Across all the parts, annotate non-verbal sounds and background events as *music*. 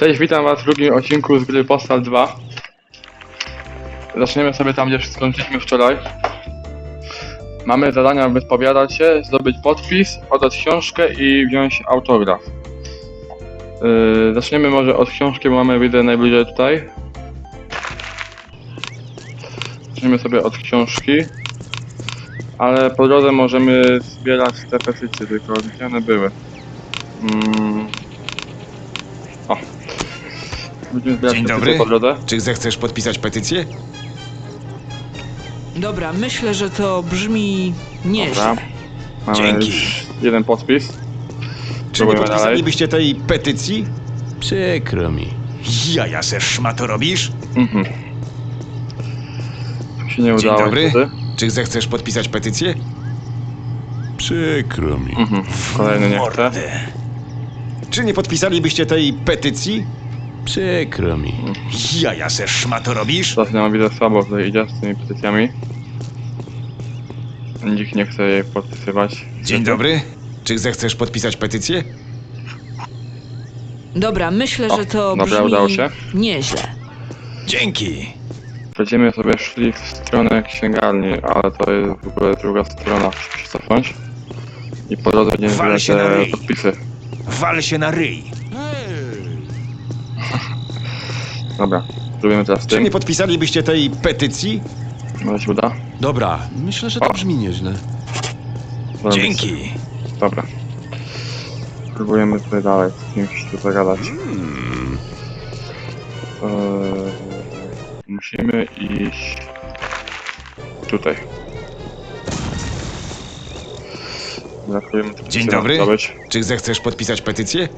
Cześć, witam was w drugim odcinku z gry Postal 2. Zaczniemy sobie tam, gdzie skończyliśmy wczoraj. Mamy zadania wypowiadać się, zdobyć podpis, oddać książkę i wziąć autograf. Yy, zaczniemy może od książki, bo mamy widzę najbliżej tutaj. Zaczniemy sobie od książki. Ale po drodze możemy zbierać te petycje, tylko one były? Mm. O. Będziemy zbierać Dzień dobry. po drodze. Czy zechcesz podpisać petycję? Dobra, myślę, że to brzmi nieźle. Dobra. Mamy Dzięki. już jeden podpis. Czy nie Próbujemy podpisalibyście tej petycji? Przykro mi. Jaja se szmato robisz? Mhm. Się nie Dzień udało dobry. niestety. Czy zechcesz podpisać petycję? Przykro mi. Mhm. Kolejny nie chce. Mordę. Czy nie podpisalibyście tej petycji? Przykro mi. Jaja se szmato robisz? Nie mam widzę słabo tutaj idzie z tymi petycjami. Nikt nie chce jej podpisywać. Dzień dobry. Czy zechcesz podpisać petycję? Dobra, myślę, O, że to dobra, brzmi udało się. nieźle. Dzięki. Będziemy sobie szli w stronę księgarni, ale to jest w ogóle druga strona. Muszę się cofnąć. I po drodze będziemy Wal zbierać się na te ryj. podpisy. Wal się na ryj. Dobra. Zrobimy teraz Czy tym. nie podpisalibyście tej petycji? Może się uda? Dobra, myślę, że to O. brzmi nieźle. Zrobić. Dzięki. Dobra. Próbujemy sobie dalej z kimś tu zagadać. Eee, musimy iść tutaj. Brakujemy tu Dzień dobry. zdobyć. Czy zechcesz podpisać petycję?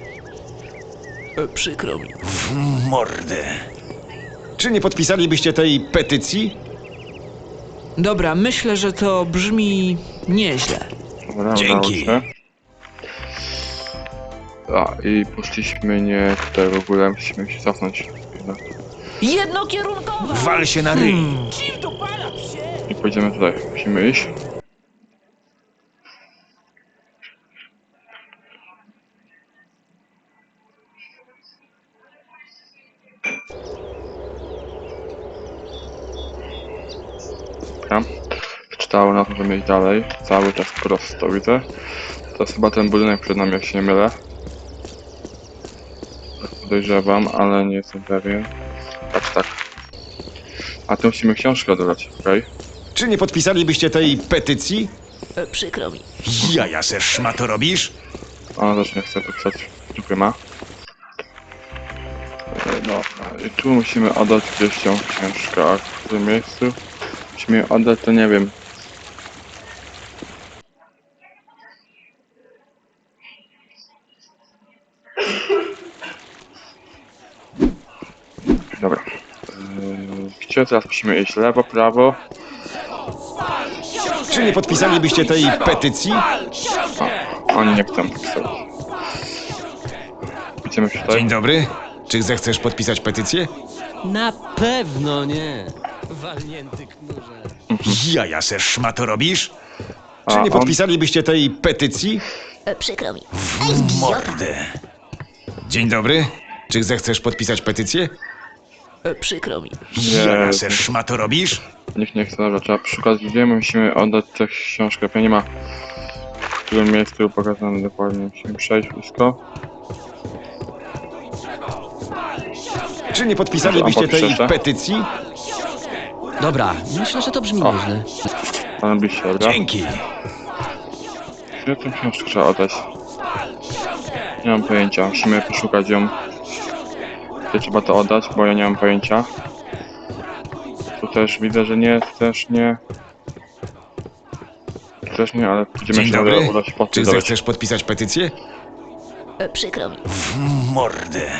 E, Przykro mi. W mordę. Czy nie podpisalibyście tej petycji? Dobra, myślę, że to brzmi nieźle. Dobra, Dzięki. udało się. A, i poszliśmy nie tutaj w ogóle, musimy się cofnąć. Jednokierunkowa! Wal się na ryj. I pójdziemy tutaj. Musimy iść. Dobra. Żeby iść dalej. Cały czas prosto widzę. To jest chyba ten budynek przed nami, jak się nie mylę. Tak Podejrzewam, ale nie jestem pewien. Tak, tak. A tu musimy książkę odebrać, okej? Czy nie podpisalibyście tej petycji? E, Przykro mi. Jaja se szmato robisz? Ona też nie chce pisać. Dziękuję ma. E, No, i tu musimy oddać gdzieś tą książkę, a w którym miejscu musimy ją oddać, to nie wiem. Dobra. Gdzie teraz musimy iść? Lewo, prawo? Czy nie podpisalibyście tej petycji? Oni nie chcą pisać. Idziemy tutaj. Dzień dobry. Czy zechcesz podpisać petycję? Na pewno nie. Walnięty knurze. Jaja se szmato robisz? A Czy nie on- podpisalibyście tej petycji? E, Przykro mi. W mordę. Dzień dobry. Czy zechcesz podpisać petycję? E, Przykro mi. Jaja se szmato robisz? Nikt nie chce, dobra, trzeba przykład gdzie my musimy oddać tę książkę. Ja nie ma w którym miejscu pokazane dokładnie. Musimy przejść blisko. Czy nie podpisalibyście tej petycji? Dobra, myślę, że to brzmi O. nieźle. Tam bliżej, dobra? Dzięki. Gdzie tę książkę trzeba oddać? Nie mam pojęcia, musimy poszukać ją. Gdzie trzeba to oddać, bo ja nie mam pojęcia. Tu też widzę, że nie, też nie. Też nie, ale będziemy Dzień się dobry. uda- udać Czy podpis zdobyć. zechcesz podpisać petycję? E, Przykro mi. W mordę.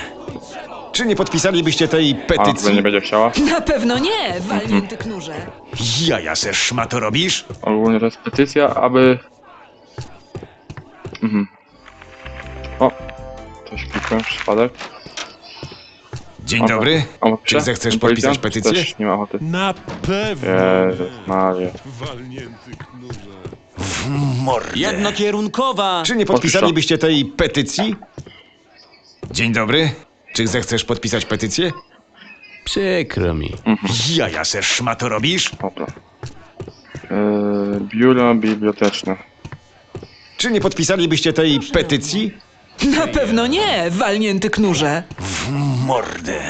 Czy nie podpisalibyście tej A, petycji? nie będzie chciała. Na pewno nie, walnięty knurze. Jaja se szmato robisz? Ogólnie to jest petycja, aby... Mhm. O! Coś klikłem, przypadek. Dzień dobry. Czy zechcesz podpisać petycję? Też nie ma ochoty. Na pewno Jezus Maria. Walnięty knurze. W mordę. Jednokierunkowa. Czy nie podpisalibyście tej petycji? Dzień dobry. Czy zechcesz podpisać petycję? Przykro mi. Jaja se szmato robisz? Dobra. Yy, biuro biblioteczne. Czy nie podpisalibyście tej petycji? Na pewno nie, walnięty knurze. Mordę.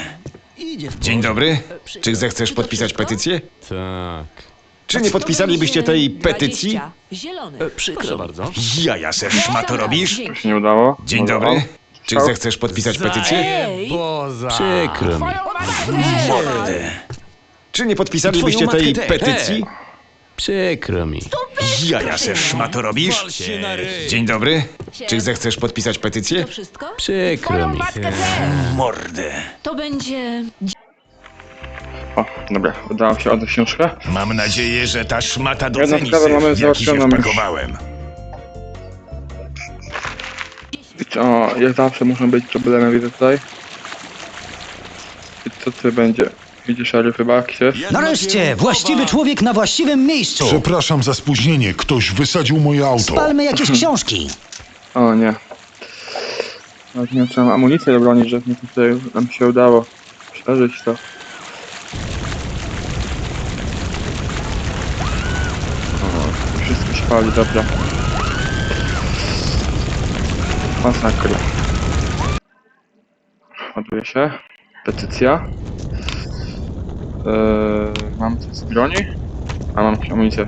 Dzień dobry. Czy zechcesz podpisać petycję? Tak. Czy nie podpisalibyście tej petycji? 20. Zielony. E, Przykro Proszę bardzo. Jaja se szmato robisz? Nie udało? Dzień dobry. Czy zechcesz podpisać petycję? Ej! Boza. Przykro mi. Mordę. Czy nie podpisalibyście tej petycji? Przykro mi. Jaja se szmato robisz? Dzień dobry. Czy zechcesz podpisać petycję? To wszystko? Przykro mi. Mordę. To będzie... O, dobra, udało się oddać książkę. Mam nadzieję, że ta szmata Jedną doceni sprawę syf, mamy jaki się załatwioną wpakowałem. O, jak zawsze muszą być problemy, widzę tutaj. I co tu będzie? Widzisz, chyba, Ksiesz? Nareszcie, właściwy człowiek na właściwym miejscu. Przepraszam za spóźnienie. Ktoś wysadził moje auto. Spalmy jakieś książki. O nie. Nawet nie wiem, czy mam amunicję do broni, że nie tutaj nam się udało przeżyć to. O, wszystko się pali, dobra. Masakra. Ładuje się. Petycja. Eee, mam coś z broni? A mam amunicję.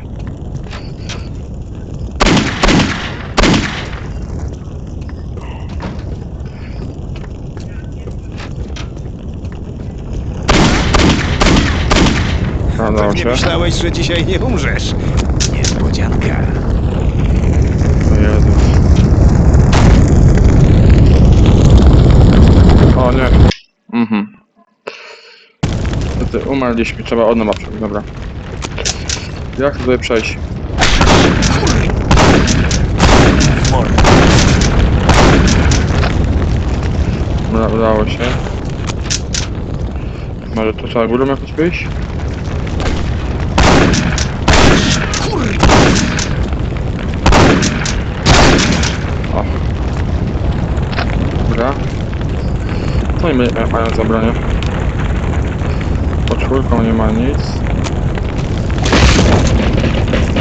A, udało Nie się. myślałeś, że dzisiaj nie umrzesz. Niespodzianka. O Jezus. O nie. Niestety umarliśmy, trzeba od nowa przejść, dobra. Jak tutaj przejść? Dobra, udało się. Może to trzeba górą jakoś wyjść? O. Dobra. Co oni ma- mają za czwórką nie ma nic.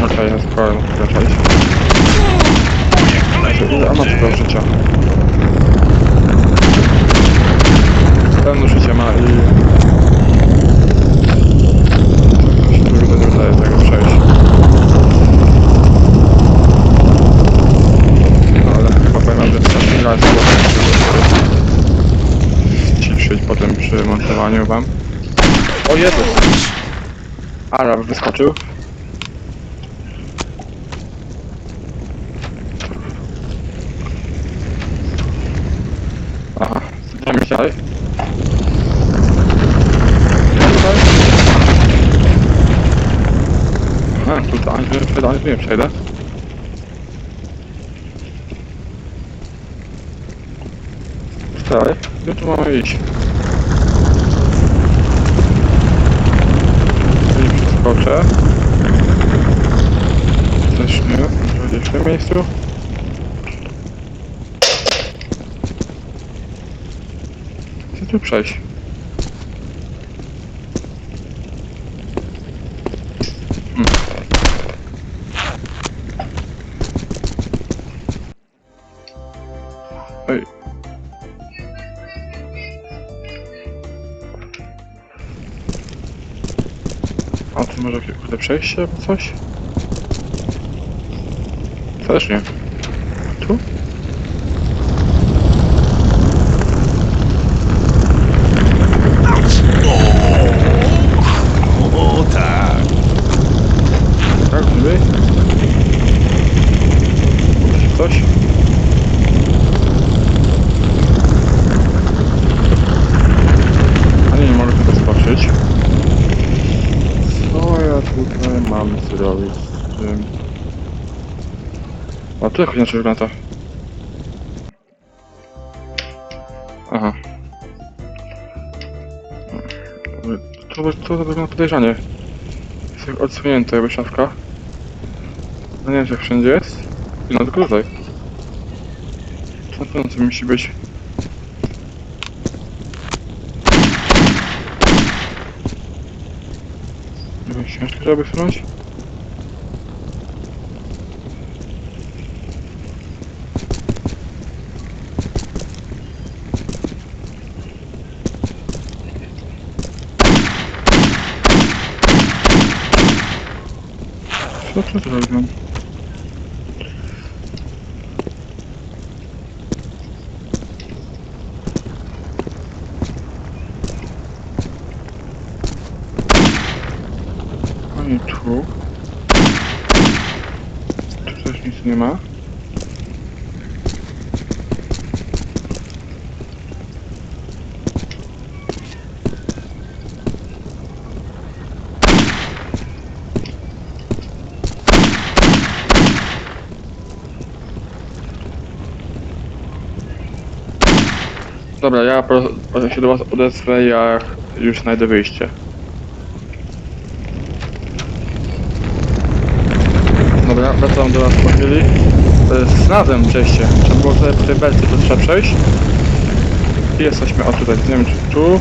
Okej, okay, mogę przejść. Znaczy, Ile on ma tego życia? Pełno życia ma i... Się tu widzę, tego przejść. No, ale chyba powiem, że potem przy montowaniu wam. O Jezus! Arab wyskoczył. Aha, co dalej? Aha, tutaj, przejdę, nie przejdę. Tak, gdzie tu mamy iść? Może gdzieś w tym miejscu? Chcę tu przejść. Hmm. Ej, może jakieś kurde przejście albo coś? Też nie. Tu? tu jakoś inaczej wygląda. Aha. To, to, to wygląda podejrzanie. Jest jak odsunięta jakby szafka. No nie wiem, czy wszędzie jest. No tylko tutaj. Na pewno to musi być. Ciężko trzeba by wsunąć? Ani tu. Tu też nic nie ma. Dobra, ja po, się do was odezwę, jak już znajdę wyjście. Wracam do nas po chwili. To jest znalazłem przejście. Trzeba było tutaj po tej belce, to trzeba przejść. I jesteśmy, o tutaj, nie wiem czy tu.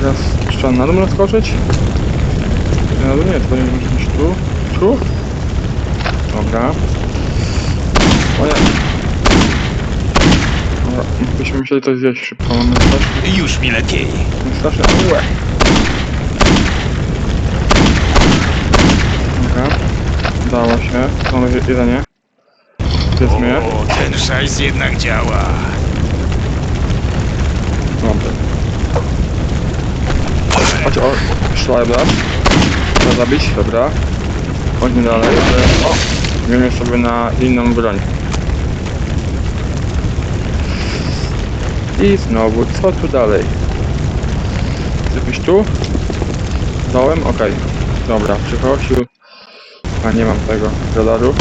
Teraz trzeba na dół naskoczyć. Nie, na dół nie, to nie może być tu. Tu? Dobra. O nie. Dobra, byśmy musieli to zjeść szybko, mamy strasznie, Już mi lepiej. strasznie ułe. Dobra. Udało się. Mamy jedzenie. Jedzmy. O, ten szajs jednak działa. Dobra. Chodź, o, Schreiber. Trzeba zabić, dobra. Chodźmy dalej. ale- O! Zmienimy sobie na inną broń. I znowu, co tu dalej? Jesteś tu? Dołem? Okej. Dobra, przychodził. A nie mam tego radaru.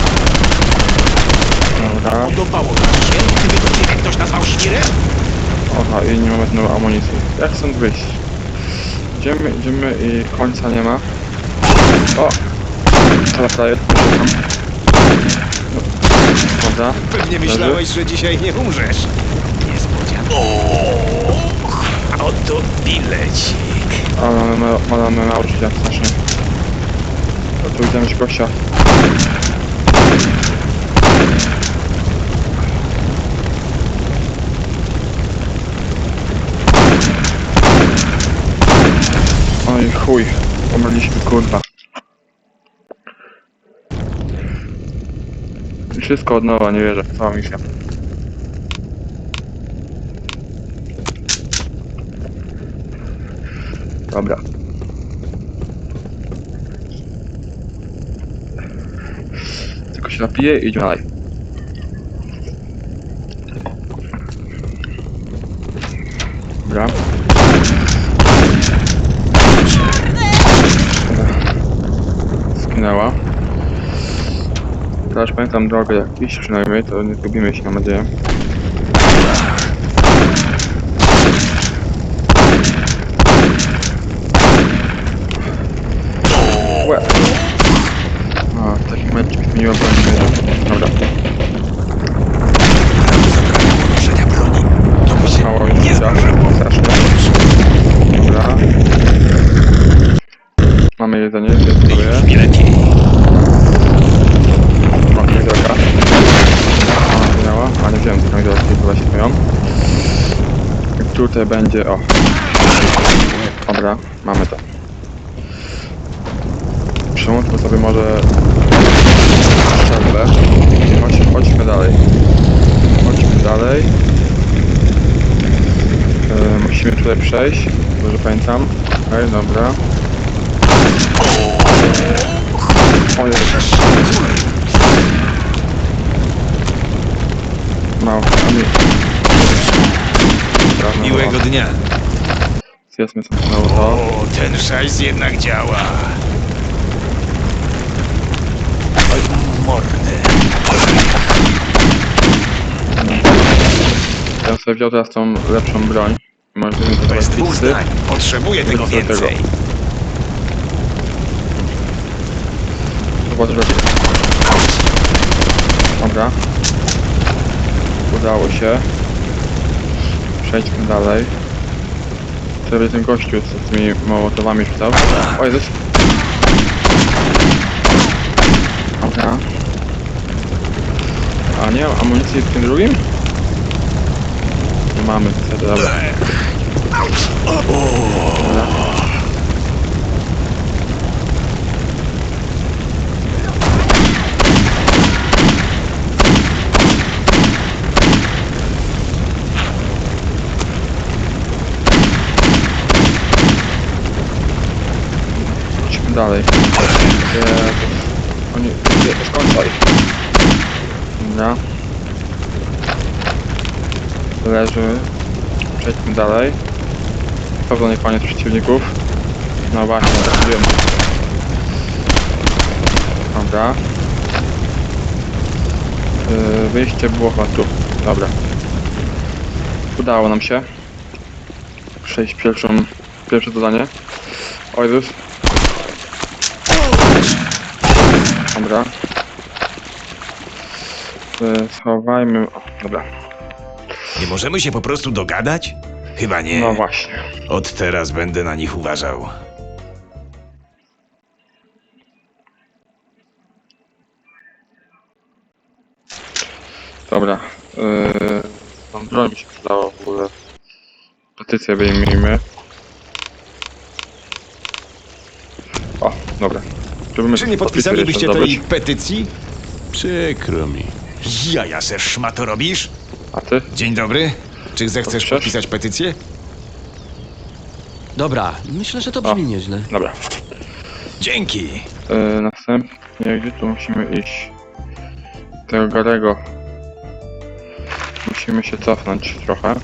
Dobra. Podobało nam się, ciebie ktoś nazwał świrem? Aha, i nie mamy znowu amunicji. Jak stąd wyjść? Idziemy, idziemy i końca nie ma. O! Frajer. No. Dobra. Pewnie Leży. myślałeś, że dzisiaj nie umrzesz. Niespodzianka. O, a oto bilecik. A mamy, mamy, mamy mało życia, strasznie. To tu widzimy gościa. Oj chuj, pomyliśmy kurwa. Wszystko od nowa, nie wierzę, cała misja. Dobra. Się napiję i idziemy dalej. Dobra. Skinęła. Teraz pamiętam drogę jak iść przynajmniej, to nie zgubimy się mam nadzieję. Łe. A, taki mecz zmieniła broń. Dobra. Noszenia broni. To mi się Mało już nie życia. zdarzyło. Strasznie. Dobra. Mamy Już mi lepiej. O, kamizelka. A, miała? A, nie wziąłem kamizelki, chyba się myją. Tutaj będzie, o. Dobra, mamy to. Przełączmy sobie może strzelbę. Chodź, chodźmy dalej. Chodźmy dalej. E, musimy tutaj przejść, dobrze pamiętam. Okej, dobra. O Jezu. Mało, a mi... No, Miłego no. dnia. Zjedzmy sobie to. O, ten szajs jednak działa. Oj, mordę. Ja sobie wziął teraz tą lepszą broń. Może będziemy Bez testować dwóch zdań. Potrzebuję tego do tego. Że... Dobra. Udało się. Przejdźmy dalej. Sobie ten gościu z tymi mołotowami rzucał. O Jezus! Dobra. A nie amunicji w tym drugim? Nie mamy, niestety, dobra. Dobra. Dalej. Eee, oni nie skończali. Dobra. Leży. Przejdźmy dalej. Pewno nie koniec przeciwników. No właśnie, wiem. Dobra. Eee, wyjście było chyba tu. Dobra. Udało nam się. Przejść pierwszą, pierwsze zadanie. O Dobra. E, Schowajmy. O, dobra. Nie możemy się po prostu dogadać? Chyba nie. No właśnie. Od teraz będę na nich uważał. Dobra. Yy, tam broń mi się przydało w ogóle. Petycję wyjmijmy. O, dobra. Żeby Czy nie podpisalibyście tej petycji? Przykro mi. Jaja se szmato robisz? A ty? Dzień dobry. Czy zechcesz Podpiszesz? podpisać petycję? Dobra, myślę, że to brzmi O. nieźle. Dobra. Dzięki. Yy, następnie, gdzie tu musimy iść? Tego Garego. Musimy się cofnąć trochę.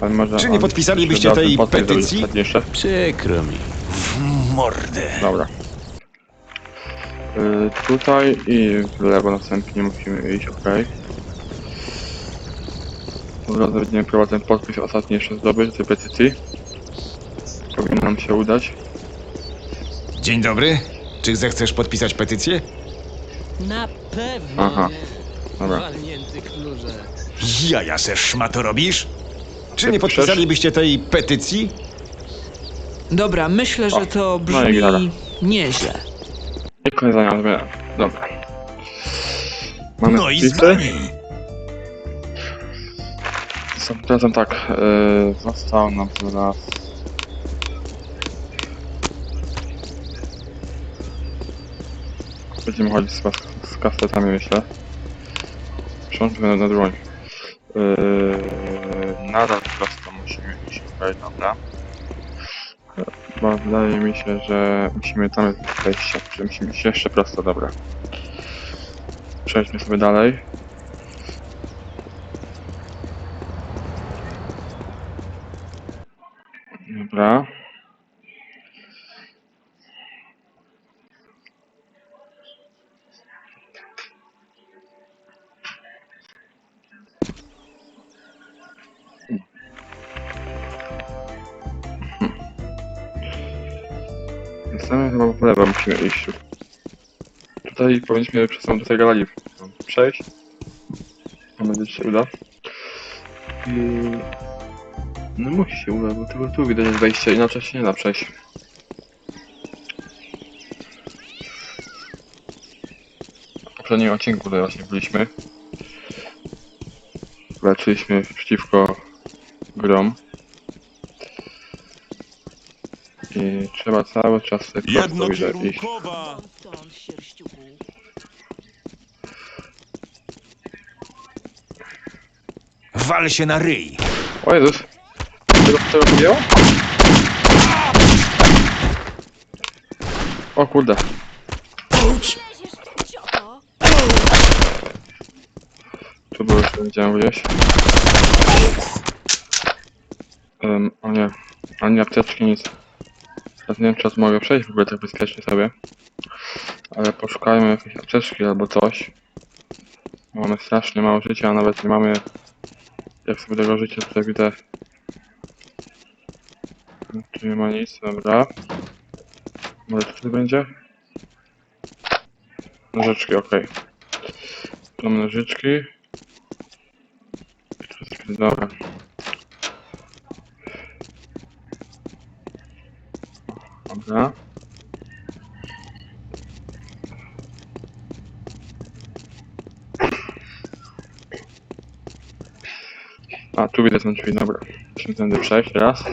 Ale może Czy nie on podpisalibyście przyda tej zrobić petycji? ładniejsze. Przykro mi. Mordę. Dobra. Tutaj i w lewo następnie musimy iść, ok. Dobra, będziemy ten podpis ostatni jeszcze zdobyć tej petycji. Powinno nam się udać. Dzień dobry. Czy zechcesz podpisać petycję? Na pewno Aha. nie. Dobra. Walnięty knurze. Jaja se szmato robisz? Czy nie podpisalibyście tej petycji? Dobra, myślę, że O, to no i brzmi nieźle. Koniec zdania zmiana. Dobra. Mamy No i zbani. Są- Zatem tak, yy, został nam teraz... Będziemy chodzić z, z kastetami, myślę. Przełączmy na, na dłoń. Yy, nadal prosto musimy iść, okej, dobra. Bo wydaje mi się, że musimy tam wejście, że musimy iść jeszcze prosto, dobra. Przejdźmy sobie dalej. Po lewo musimy iść. Tutaj powinniśmy przez tą do tej galerii przejść. Mam nadzieję, że się uda. I... No musi się udać, bo tylko tu widać wejście, inaczej się nie da przejść. W poprzednim odcinku tutaj właśnie byliśmy. Walczyliśmy przeciwko grom. I trzeba cały czas sobie prosto iść. Jednokierunkowa! Wal się na ryj. O Jezus! Tego podjęło? O kurde. Tu było jeszcze widziałem gdzieś. Um, o nie. Ani apteczki, nic. Teraz nie wiem, czy mogę przejść w ogóle tak bezpiecznie sobie. Ale poszukajmy jakiejś apteczki albo coś. Mamy strasznie mało życia, a nawet nie mamy jak sobie tego życia tutaj widzę. Tu nie ma nic, dobra. Może tutaj będzie? Nożyczki, okej. Tu mamy nożyczki. Dobra. Dobra. A, tu widać są drzwi, dobra. Musimy tędy przejść, raz.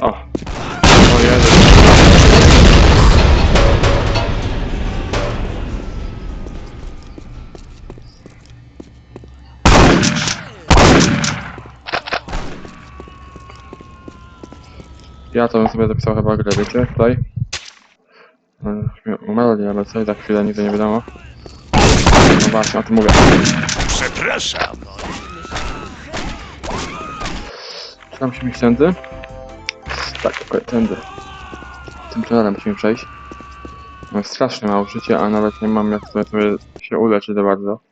O Ja to bym sobie zapisał chyba grę, wiecie, tutaj. No, umarli, ale co i za chwilę nigdy nie wiadomo. No właśnie, o tym mówię. Przepraszam. Czy nam musimy iść tędy? Tak, okej, tędy. Tym tunelem musimy przejść. Mam strasznie mało życia, a nawet nie mam jak sobie, sobie się uleczyć za bardzo.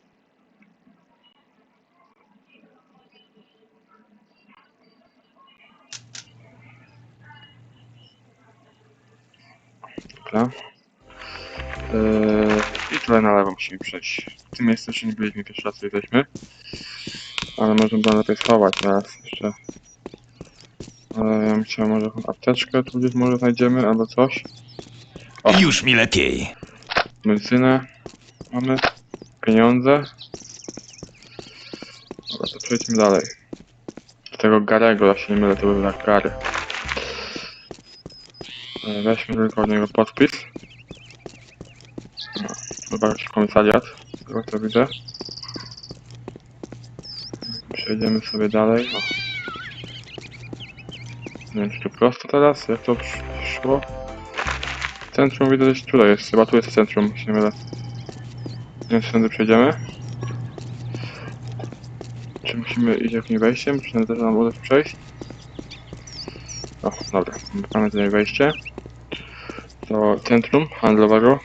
Dobra. Eee, I tutaj na lewo musimy przejść. W tym miejscu jeszcze nie byliśmy, pierwszy raz jesteśmy. Ale można było lepiej schować teraz jeszcze. Ale ja bym chciał może jakąś apteczkę tu gdzieś może znajdziemy albo coś. O. Już mi lepiej. Medycynę mamy. Pieniądze. Dobra, to przejdźmy dalej. Do tego Garego, jak się nie mylę, to był Gary. E, Weźmy tylko od niego podpis. No, jakiś komisariat, tego co widzę. Przejdziemy sobie dalej. O. Nie wiem, czy to prosto teraz? Jak to sz- szło? Centrum widzę gdzieś tutaj jest, chyba tu jest centrum, się nie mylę. Nie wiem, przejdziemy. Czy musimy iść jakimś wejściem? Czy też nam uda się przejść? O, dobra, mamy tutaj wejście. Do centrum handlowego.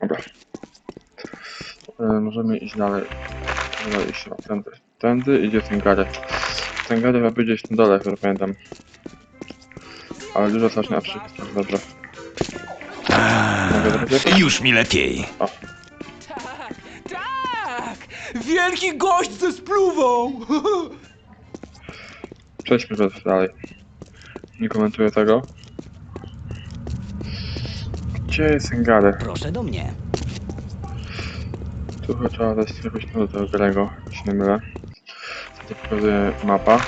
Dobra. E, możemy iść dalej. Dalej iść o, tędy. Tędy idzie ten Gary. Ten Gary chyba gdzieś na dole, jak pamiętam. Ale dużo coś na przykład, tak dobrze. Mogę zrobić? Już mi lepiej. Tak! Wielki gość ze spluwą! *laughs* Przejdźmy teraz dalej. Nie komentuję tego. Gdzie jest Gary? Proszę do mnie. Tu chyba trzeba dać jakoś do tego jeśli nie mylę. Co to pokazuje mapa.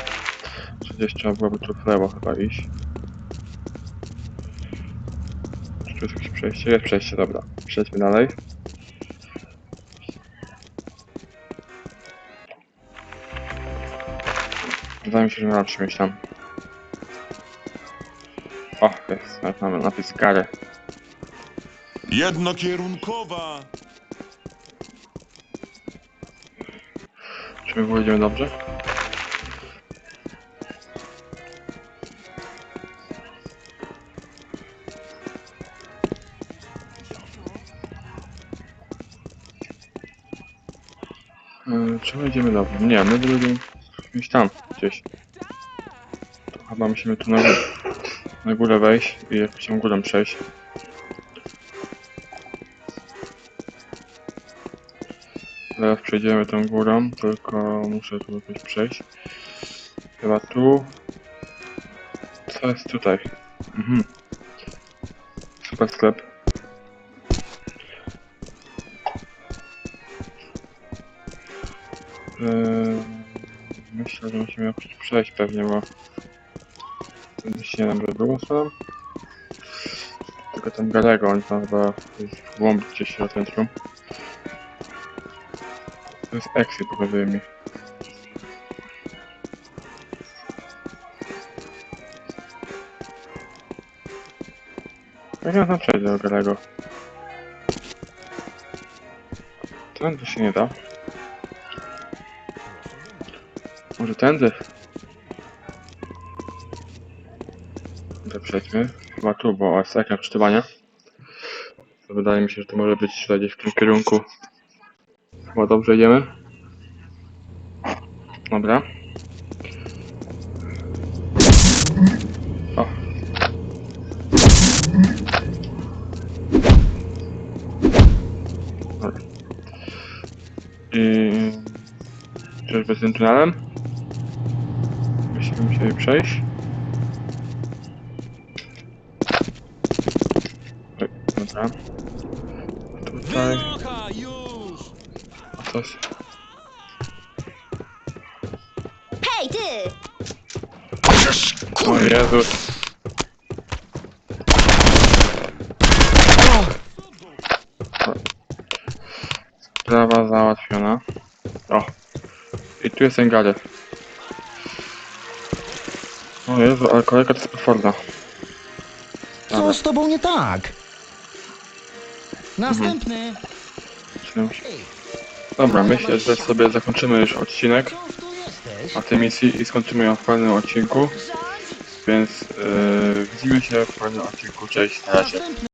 Czy gdzieś trzeba byłoby tu w lewo chyba iść. Czy tu jest jakieś przejście? Jest przejście, dobra. Przejdźmy dalej. Wydaje mi się, że mamy czymś tam. O, jest, nawet mamy napis Gary. Jednokierunkowa! Czy my pójdziemy dobrze? Yy, Czy my idziemy dobrze? Nie, my będziemy gdzieś tam, gdzieś. To chyba musimy tu na górę, na górę wejść i jakąś tam górą przejść. Zaraz przejdziemy tą górą, tylko muszę tu jakoś przejść. Chyba tu. Co jest tutaj? Mhm. Super sklep. Eee, że musimy przejść pewnie, bo tędy się drugą stroną. Tylko tam Garego, on tam chyba jest w głąb gdzieś na centrum. To jest exit, pokazuje mi. Jak ja tam przejdę do Garego? Tędy się nie da. Może tędy? Dobra, przejdźmy. Chyba tu, bo jest ekran czytywania. To wydaje mi się, że to może być gdzieś w tym kierunku. Chyba dobrze idziemy. Dobra. O. Dobra. I... Czyżby tym tunelem? Musieli przejść. Dobra. Tutaj... A coś... Hej, ty! O Jezus. Sprawa załatwiona. O. I tu jest ten gadet. O Jezu, ale kolejka to jest potworna. Co z tobą nie tak? Następny. Czymś. Dobra, myślę, że sobie zakończymy już odcinek Wciąż tu jesteś. na tej misji i skończymy ją w kolejnym odcinku. Więc yy, widzimy się w kolejnym odcinku. Cześć, na razie. Następny.